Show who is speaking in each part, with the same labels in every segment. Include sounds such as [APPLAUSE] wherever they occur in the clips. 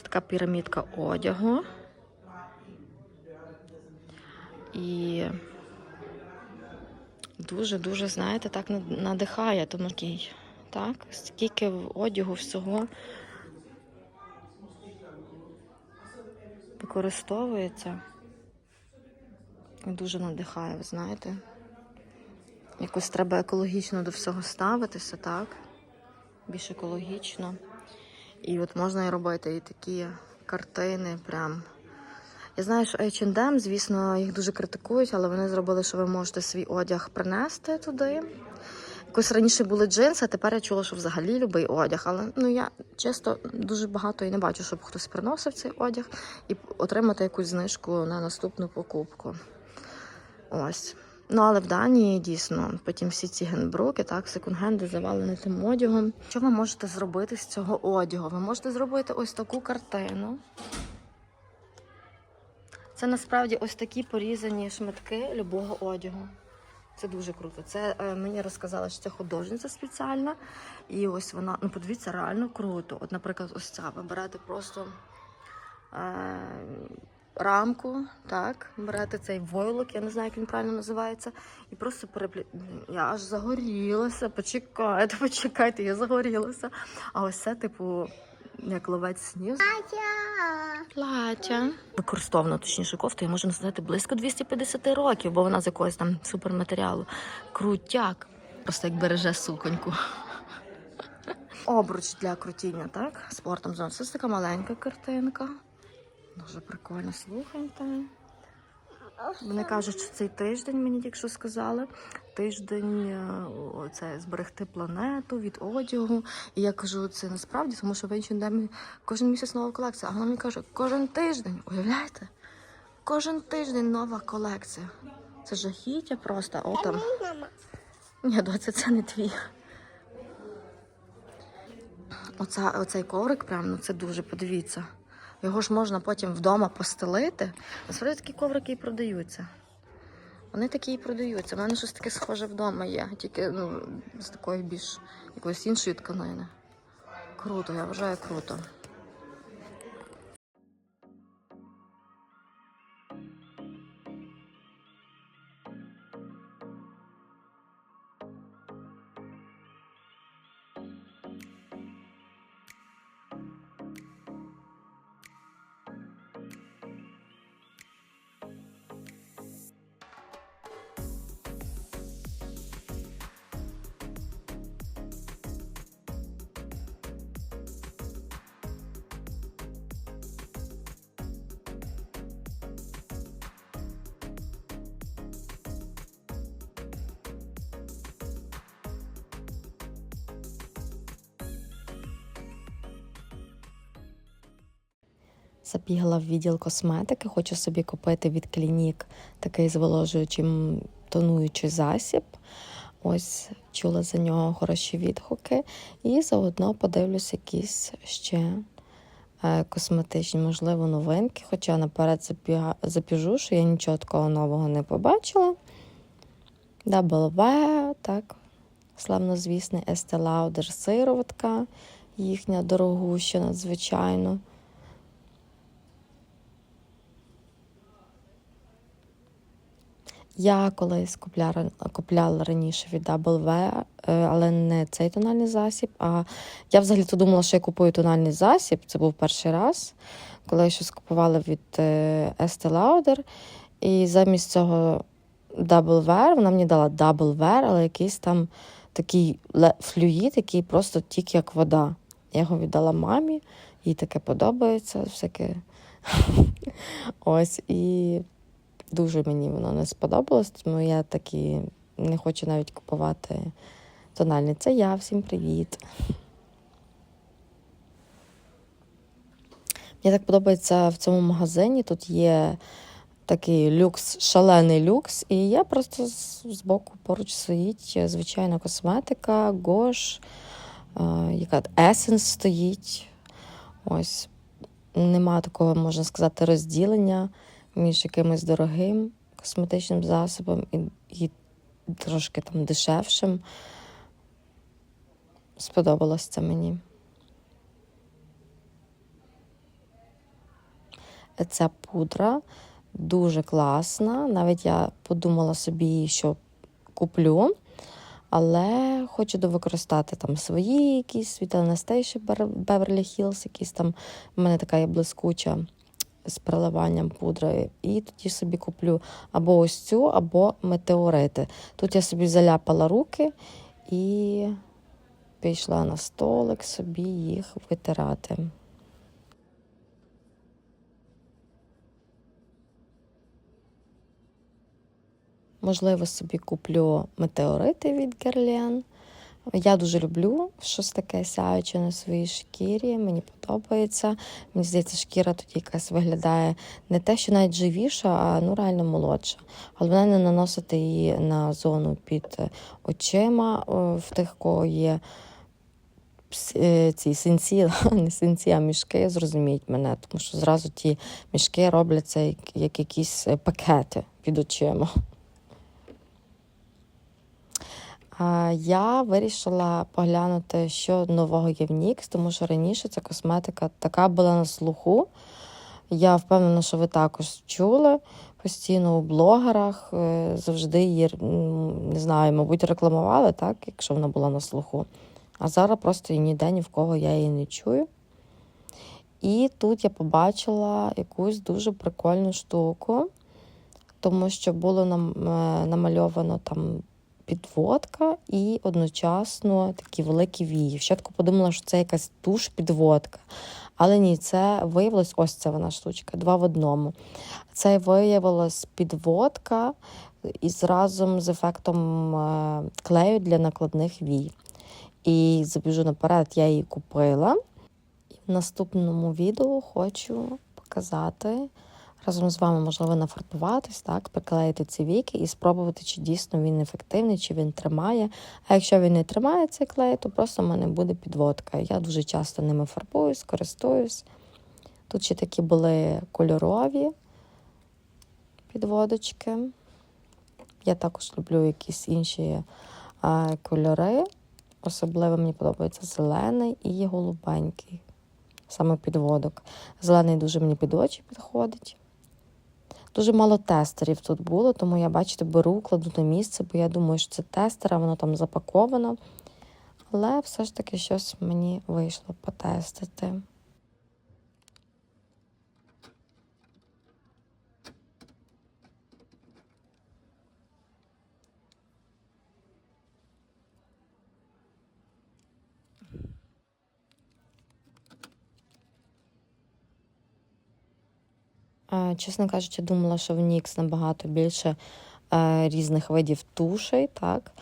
Speaker 1: Це така пірамідка одягу. І дуже-дуже, знаєте, так надихає тому такий, так? Скільки одягу всього використовується. Дуже надихає, ви знаєте. Якось треба екологічно до всього ставитися, так? Більш екологічно. І от можна і робити і такі картини прям. Я знаю, що H&M, звісно, їх дуже критикують, але вони зробили, що ви можете свій одяг принести туди. Якось раніше були джинси, а тепер я чула, що взагалі любий одяг. Але ну я чесно дуже багато і не бачу, щоб хтось приносив цей одяг і отримати якусь знижку на наступну покупку. Ось. Ну, але в Данії дійсно потім всі ці генбруки, так, секонд-хенди завалені тим одягом. Що ви можете зробити з цього одягу? Ви можете зробити ось таку картину. Це насправді ось такі порізані шматки любого одягу. Це дуже круто. Це е, мені розказала, що це художниця спеціальна. І ось вона, ну подивіться, реально круто. От, наприклад, ось ця. Ви берете просто е, рамку, так, берете цей войлок, я не знаю, як він правильно називається, і просто переплі... Я аж загорілася. Почекайте, [LAUGHS] почекайте, я загорілася. А ось це, типу, як ловець снів. Плаття. Використована, точніше, кофта, я можу назвати близько 250 років, бо вона з якогось там суперматеріалу. Крутяк. Просто як береже суконьку. [LAUGHS] Обруч для крутіння, так? Спортом зон. Це така маленька картинка. Дуже прикольно, слухайте. Вони кажуть, що цей тиждень мені тільки що сказали. Тиждень е, це зберегти планету від одягу. І я кажу, це насправді, тому що в H&M кожен місяць нова колекція. А вона мені каже, кожен тиждень, уявляєте? Кожен тиждень нова колекція. Це жахіття просто. О, там. Ні, доця, це не твій. Оця, оцей коврик, прям, ну це дуже, подивіться. Його ж можна потім вдома постелити. Насправді такі коврики і продаються. Вони такі і продаються. У мене щось таке схоже вдома є, тільки ну, з такої більш якоїсь іншої тканини. Круто, я вважаю круто. Забігла в відділ косметики, хочу собі купити від клінік такий зволожуючий тонуючий засіб. Ось чула за нього хороші відгуки. І заодно подивлюсь якісь ще е, косметичні, можливо, новинки. Хоча наперед забіжу, що я нічого такого нового не побачила. W, так, славнозвісний Estee Lauder сироватка, їхня дорогуща надзвичайно. Я колись купляла, купляла раніше від W, е, але не цей тональний засіб. А я взагалі то думала, що я купую тональний засіб. Це був перший раз, коли я щось купувала від е, Estee Lauder. І замість цього Wear, вона мені дала Wear, але якийсь там такий флюїд, який просто тік як вода. Я його віддала мамі, їй таке подобається, всяке. [LAUGHS] Ось і дуже мені воно не сподобалось, тому я такі не хочу навіть купувати тональний. Це я, всім привіт. Мені так подобається в цьому магазині. Тут є такий люкс, шалений люкс, і я просто збоку поруч стоїть звичайна косметика, Гош, яка Essence стоїть. Ось нема такого, можна сказати, розділення між якимось дорогим косметичним засобом і, і трошки там дешевшим. Сподобалось це мені. ця пудра дуже класна. Навіть я подумала собі, що куплю. Але хочу довикористати там свої якісь Світ Анастейші Беверлі Хіллз, якісь там в мене така є блискуча з переливанням пудри. І тоді собі куплю або ось цю, або метеорити. Тут я собі заляпала руки і пішла на столик собі їх витирати. Можливо, собі куплю метеорити від Герлен. Я дуже люблю щось таке сяюче на своїй шкірі. Мені подобається. Мені здається, шкіра тоді якась виглядає не те, що навіть живіша, а ну реально молодша. Головне не наносити її на зону під очима в тих, кого є е, ці синці, [LAUGHS] не синці, а мішки, зрозуміють мене, тому що зразу ті мішки робляться як, як якісь пакети під очима. Я вирішила поглянути, що нового є в Нікс, тому що раніше ця косметика така була на слуху. Я впевнена, що ви також чули постійно у блогерах. е, Завжди її, не знаю, мабуть, рекламували, так, якщо вона була на слуху. А зараз просто ніде ні в кого я її не чую. І тут я побачила якусь дуже прикольну штуку, тому що було нам е, намальовано там підводка і одночасно такі великі вії. Спочатку подумала, що це якась туш підводка. Але ні, це виявилось ось це вона штучка, два в одному. Це виявилось підводка із разом з ефектом е, клею для накладних вій. І забіжу наперед, я її купила. І в наступному відео хочу показати разом з вами, можливо, нафарбуватись, так, приклеїти ці віки і спробувати, чи дійсно він ефективний, чи він тримає. А якщо він не тримає цей клей, то просто в мене буде підводка. Я дуже часто ними фарбуюсь, користуюсь. Тут ще такі були кольорові підводочки. Я також люблю якісь інші а, кольори. Особливо мені подобається зелений і голубенький. Саме підводок. Зелений дуже мені під очі підходить. Дуже мало тестерів тут було, тому я, бачите, беру, кладу на місце, бо я думаю, що це тестера, воно там запаковано. Але все ж таки щось мені вийшло потестити. Чесно кажучи, думала, що в Нікс набагато більше е, різних видів тушей, так?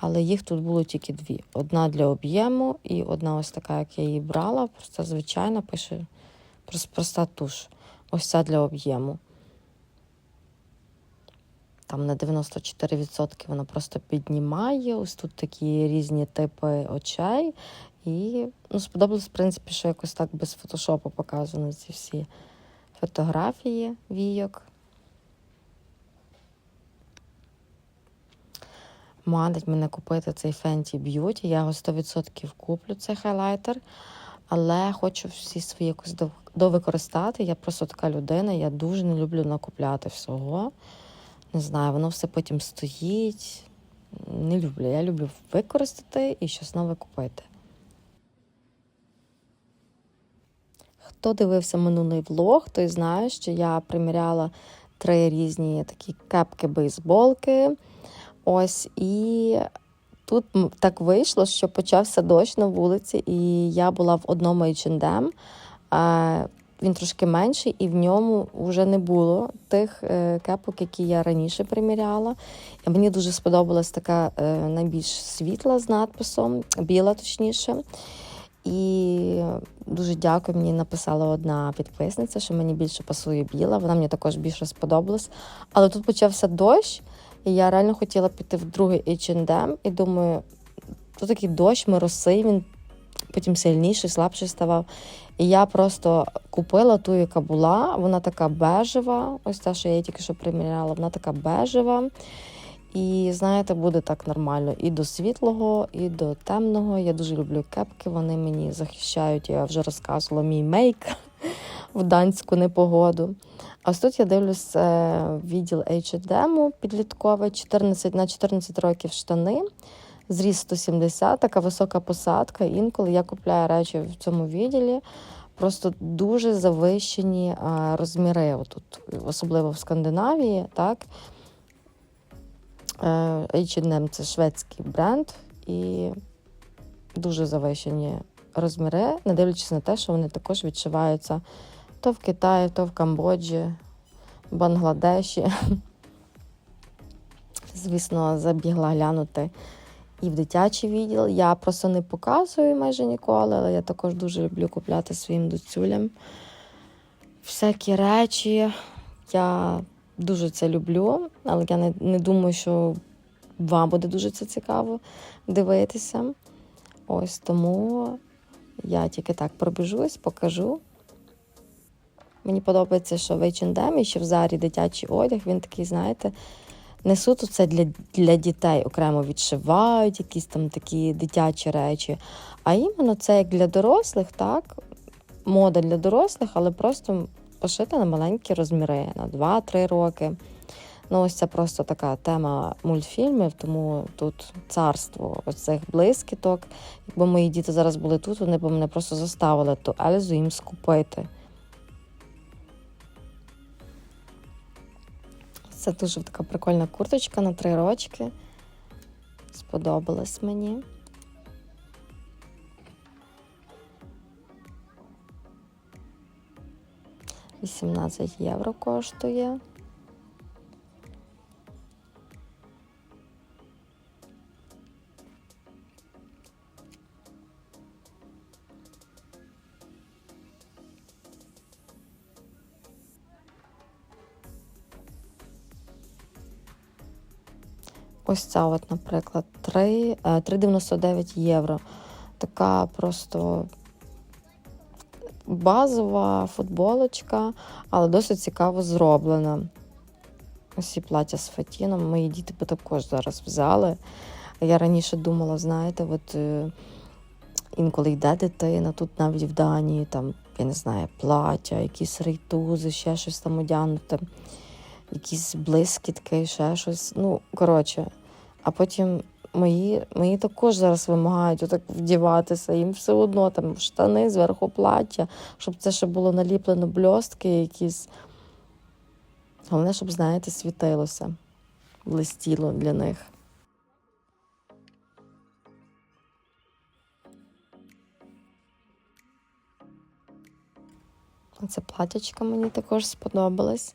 Speaker 1: але їх тут було тільки дві: одна для об'єму і одна ось така, як я її брала. Просто звичайна пише проста туш. Ось ця для об'єму. Там на 94% вона просто піднімає. Ось тут такі різні типи очей. І ну, сподобалось, в принципі, що якось так без фотошопу показано ці всі фотографії війок. Манить мене купити цей Fenty Beauty. Я його 100% куплю, цей хайлайтер, але хочу всі свої якось довикористати. Я просто така людина, я дуже не люблю накупляти всього. Не знаю, воно все потім стоїть. Не люблю. Я люблю використати і щось нове купити. Хто дивився минулий влог, той знає, що я приміряла три різні такі кепки-бейсболки. Ось і тут так вийшло, що почався дощ на вулиці, і я була в одному H&M, він трошки менший, і в ньому вже не було тих е, кепок, які я раніше приміряла. І мені дуже сподобалась така е, найбільш світла з надписом, біла точніше. І дуже дякую. Мені написала одна підписниця, що мені більше пасує біла. Вона мені також більше сподобалась. Але тут почався дощ, і я реально хотіла піти в другий H&M, і думаю, тут такий дощ, моросий, він потім сильніший, слабший ставав. І я просто купила ту, яка була. Вона така бежева. Ось та, що я її тільки що приміряла, вона така бежева. І знаєте, буде так нормально і до світлого, і до темного. Я дуже люблю кепки, вони мені захищають, я вже розказувала мій мейк. [LAUGHS] в данську непогоду. А ось тут я дивлюсь е, відділ H&M підлітковий, 14 на 14 років штани, зріст 170, така висока посадка. Інколи я купляю речі в цьому відділі. Просто дуже завищені розміри, отут, особливо в Скандинавії, так. H&M – це шведський бренд, і дуже завищені розміри, не дивлячись на те, що вони також відшиваються то в Китаї, то в Камбоджі, Бангладеші. Звісно, забігла глянути і в дитячий відділ. Я просто не показую майже ніколи, але я також дуже люблю купляти своїм доцюлям всякі речі. Я дуже це люблю, але я не, не думаю, що вам буде дуже це цікаво дивитися. Ось тому я тільки так пробіжусь, покажу. Мені подобається, що в H&M і ще в Зарі дитячий одяг, він такий, знаєте, не суто це для, для дітей окремо відшивають якісь там такі дитячі речі. А іменно це як для дорослих, так? Мода для дорослих, але просто пошита на маленькі розміри, на 2-3 роки. Ну, ось це просто така тема мультфільмів, тому тут царство ось цих блискіток. Якби мої діти зараз були тут, вони б мене просто заставили ту Ельзу їм скупити. Це дуже така прикольна курточка на три рочки. Сподобалась мені. Вісімнадцять євро коштує. Ось ця, от, наприклад, 3, е, 3,99 євро. Така просто базова футболочка, але досить цікаво зроблена. Ось і плаття з фатіном. Мої діти би також зараз взяли. Я раніше думала, знаєте, от е, інколи йде дитина, тут навіть в Данії, там, я не знаю, плаття, якісь рейтузи, ще щось там одягнуте якісь блискітки, ще щось. Ну, коротше, а потім мої мої також зараз вимагають отак вдіватися. Їм все одно там штани зверху плаття, щоб це ще було наліплено бльостки якісь. Головне, щоб, знаєте, світилося, блистіло для них. Оце платячка мені також сподобалось.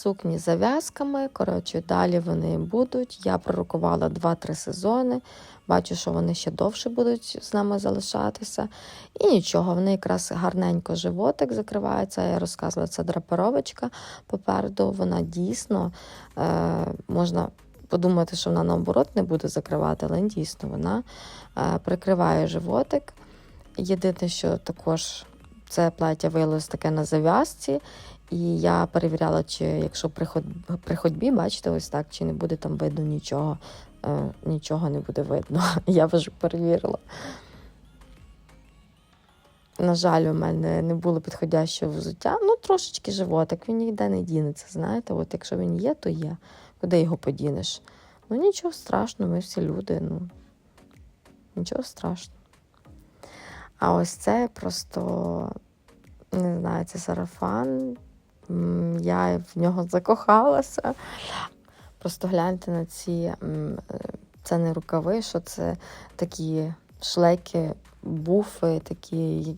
Speaker 1: Сукні з зав'язками. Коротше, далі вони будуть. Я пророкувала 2-3 сезони. Бачу, що вони ще довше будуть з нами залишатися. І нічого, вони якраз гарненько животик закривається. Я розказувала, це драпировочка попереду. Вона дійсно е, можна подумати, що вона наоборот не буде закривати, але дійсно вона е, прикриває животик. Єдине, що також це плаття виявилось таке на зав'язці, і я перевіряла, чи якщо при, ход... при ходьбі, бачите, ось так, чи не буде там видно нічого. Е, нічого не буде видно. [LAUGHS] Я вже перевірила. На жаль, у мене не було підходящого взуття. Ну, трошечки животик, він ніде не дінеться. Знаєте, от якщо він є, то є. Куди його подінеш? Ну, нічого страшного, ми всі люди. ну, Нічого страшного. А ось це просто не знаю, це сарафан. Я в нього закохалася. Просто гляньте на ці, це не рукави, що це такі шлеки, буфи, такі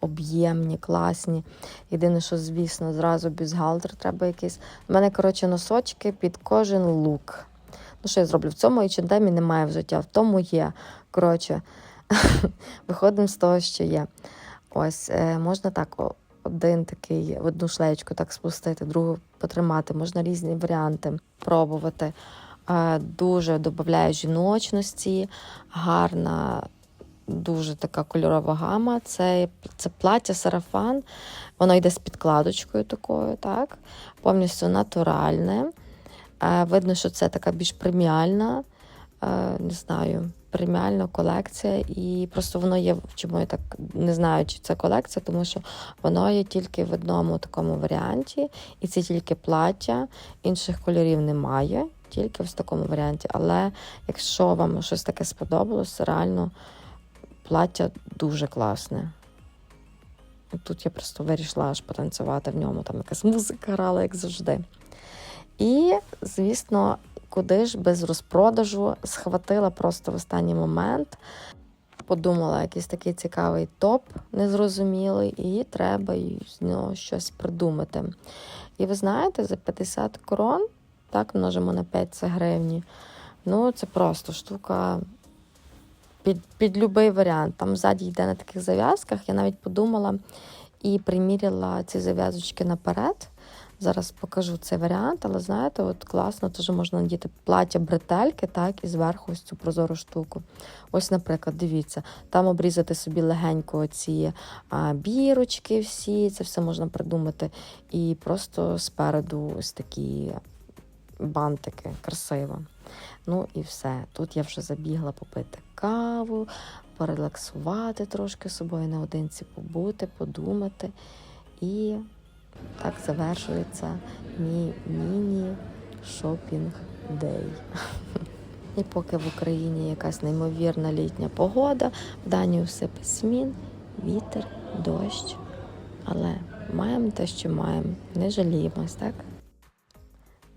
Speaker 1: об'ємні, класні. Єдине, що, звісно, зразу бюстгальтер треба якийсь. У мене, коротше, носочки під кожен лук. Ну, що я зроблю? В цьому H&M немає взуття, в тому є. Коротше, [LAUGHS] виходимо з того, що є. Ось, е, можна так, один такий, одну шлеєчку так спустити, другу потримати, можна різні варіанти пробувати. Е, дуже додає жіночності, гарна, дуже така кольорова гама. Це, це плаття сарафан, воно йде з підкладочкою такою, так? повністю натуральне. Е, Видно, що це така більш преміальна, е, не знаю, преміальна колекція. І просто воно є, чому я так не знаю, чи це колекція, тому що воно є тільки в одному такому варіанті, і це тільки плаття, інших кольорів немає, тільки в такому варіанті. Але якщо вам щось таке сподобалось, реально плаття дуже класне. Тут я просто вирішила аж потанцювати в ньому, там якась музика грала, як завжди. І, звісно, куди ж без розпродажу схватила просто в останній момент. Подумала, якийсь такий цікавий топ незрозумілий, і треба з нього щось придумати. І ви знаєте, за 50 крон, так, множимо на 5 це гривні. Ну, це просто штука під, під будь-який варіант. Там ззаді йде на таких зав'язках. Я навіть подумала і приміряла ці зав'язочки наперед. Зараз покажу цей варіант, але знаєте, от класно, теж можна надіти плаття бретельки, так, і зверху ось цю прозору штуку. Ось, наприклад, дивіться, там обрізати собі легенько оці а, бірочки всі, це все можна придумати. І просто спереду ось такі бантики, красиво. Ну і все. Тут я вже забігла попити каву, порелаксувати трошки собою наодинці, побути, подумати. І так завершується мій міні-шопінг дей. [LAUGHS] І поки в Україні якась неймовірна літня погода, в Данію все змін, вітер, дощ. Але маємо те, що маємо, не жаліємось, так?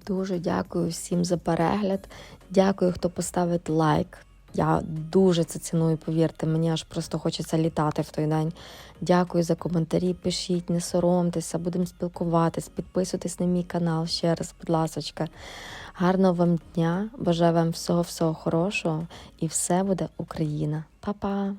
Speaker 1: Дуже дякую всім за перегляд. Дякую, хто поставить лайк. Я дуже це ціную, повірте, мені аж просто хочеться літати в той день. Дякую за коментарі. Пишіть, не соромтеся, будемо спілкуватись, підписуйтесь на мій канал ще раз, будь ласочка. Гарного вам дня, бажаю вам всього-всього хорошого і все буде Україна. Па-па!